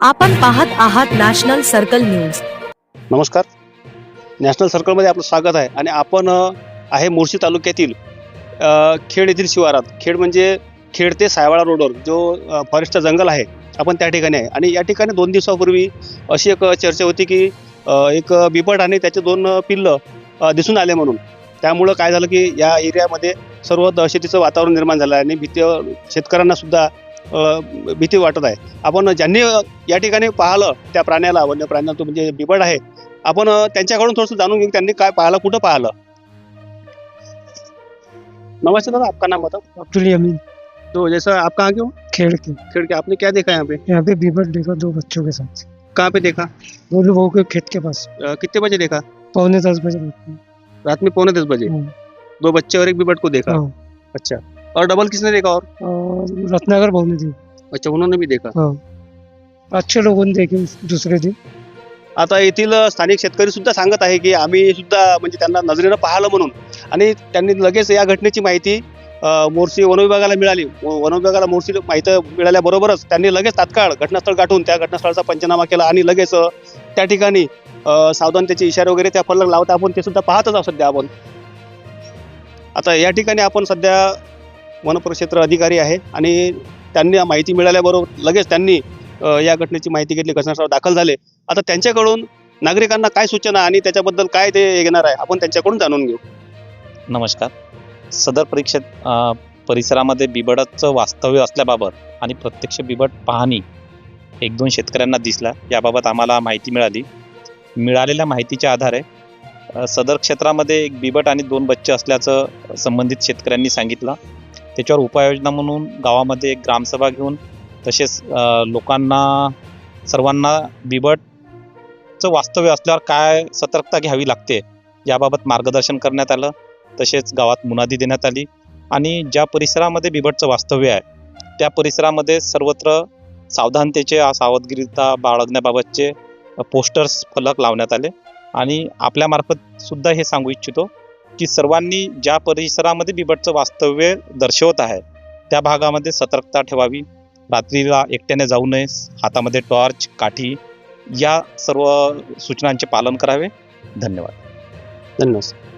आपण पाहत आहात नॅशनल सर्कल न्यूज. नमस्कार. नॅशनल सर्कलमध्ये आपलं स्वागत आहे आणि आपण अ, आहे मुर्शी तालुक्यातील अ, खेड येथील शिवारात. खेड म्हणजे खेड ते सायवाडा रोडवर जो फॉरेस्टचं फॉरेस्टचा जंगल आहे आपण त्या ठिकाणी आहे. आणि या ठिकाणी दोन दिवसापूर्वी अशी एक चर्चा होती की अ, एक बिबट आणि त्याचे दोन पिल्लं अ, दिसून आले म्हणून. त्यामुळं काय झालं की या एरियामध्ये सर्व दहशतीचं वातावरण निर्माण झालं आहे आणि भीती शेतकऱ्यांना सुद्धा भीती वाटत आहे. आपण ज्यांनी या ठिकाणी पाहिलं त्या प्राण्याला वन्य प्राण्याला तो म्हणजे बिबट आहे आपण त्यांच्याकडून थोडंसं जाणून घेऊ त्यांनी काय पाहिलं कुठं पाहिलं. नमस्ते दादा आपका नाम बताओ. अब्दुल यमीन. तो जैसा आप कहाँ के हो? खेड़ के. खेड़ के आपने क्या देखा यहाँ पे? यहाँ पे बीबर देखा दो बच्चों के साथ. कहाँ पे देखा? गोलू बहू के खेत के पास. कितने बजे देखा? पौने दस बजे रात में। पौने दस बजे। दो बच्चे और एक बिबट को देखा? हाँ। अच्छा। और डबल किसने देखा और? और रत्नागर बहू ने दी अच्छा उन्होंने भी देखा। हाँ। अच्छे लोगों ने देखी उस दूसरे दिन। आता येथील स्थानिक शेतकरी सुद्धा सांगत आहे की आम्ही सुद्धा म्हणजे त्यांना नजरेनं पाहिलं म्हणून. आणि त्यांनी लगेच या घटनेची माहिती अ, मोर्शी वनविभागाला मिळाली. व- वनविभागाला मोर्शी माहिती मिळाल्याबरोबरच त्यांनी लगेच तात्काळ घटनास्थळ गाठून त्या घटनास्थळाचा पंचनामा केला आणि लगेच अ, त्या ठिकाणी अ, सावधानतेचे इशारे वगैरे त्या फलक लावता आपण ते सुद्धा पाहतच आहोत सध्या आपण. आता या ठिकाणी आपण सध्या वनपरिक्षेत्र अधिकारी आहे आणि त्यांनी माहिती मिळाल्याबरोबर लगेच त्यांनी या घटनेची माहिती घेतली. घटनास्थळ दाखल झाले. आता त्यांच्याकडून नागरिकांना काय सूचना आणि त्याच्याबद्दल काय ते येणार आहे आपण त्यांच्याकडून जाणून घेऊ. नमस्कार. सदर परीक्षेत परिसरामध्ये बिबटाचं वास्तव्य असल्याबाबत आणि प्रत्यक्ष बिबट पाहणी एक दोन शेतकऱ्यांना दिसला याबाबत आम्हाला माहिती मिळाली. मिळालेल्या माहितीच्या आधारे सदर क्षेत्रामध्ये एक बिबट आणि दोन बच्चे असल्याचं संबंधित शेतकऱ्यांनी सांगितलं. त्याच्यावर उपाययोजना म्हणून गावामध्ये एक ग्रामसभा घेऊन तसेच लोकांना सर्वांना बिबटचं वास्तव्य असल्यावर काय सतर्कता घ्यावी लागते याबाबत मार्गदर्शन करण्यात आलं. तसेच गावात मुनादी देण्यात आली आणि ज्या परिसरामध्ये बिबटचं वास्तव्य आहे त्या परिसरामध्ये सर्वत्र सावधानतेचे सावधगिरीता बाळगण्याबाबतचे पोस्टर्स फलक लावण्यात आले आणि आपल्यामार्फत सुद्धा हे सांगू इच्छितो. की सर्वांनी ज्या परिसरामध्ये बिबटचं वास्तव्य दर्शवत आहे त्या भागामध्ये सतर्कता ठेवावी रात्रीला एकट्याने जाऊ नये हातामध्ये टॉर्च काठी या सर्व सूचनांचे पालन करावे. धन्यवाद. धन्यवाद.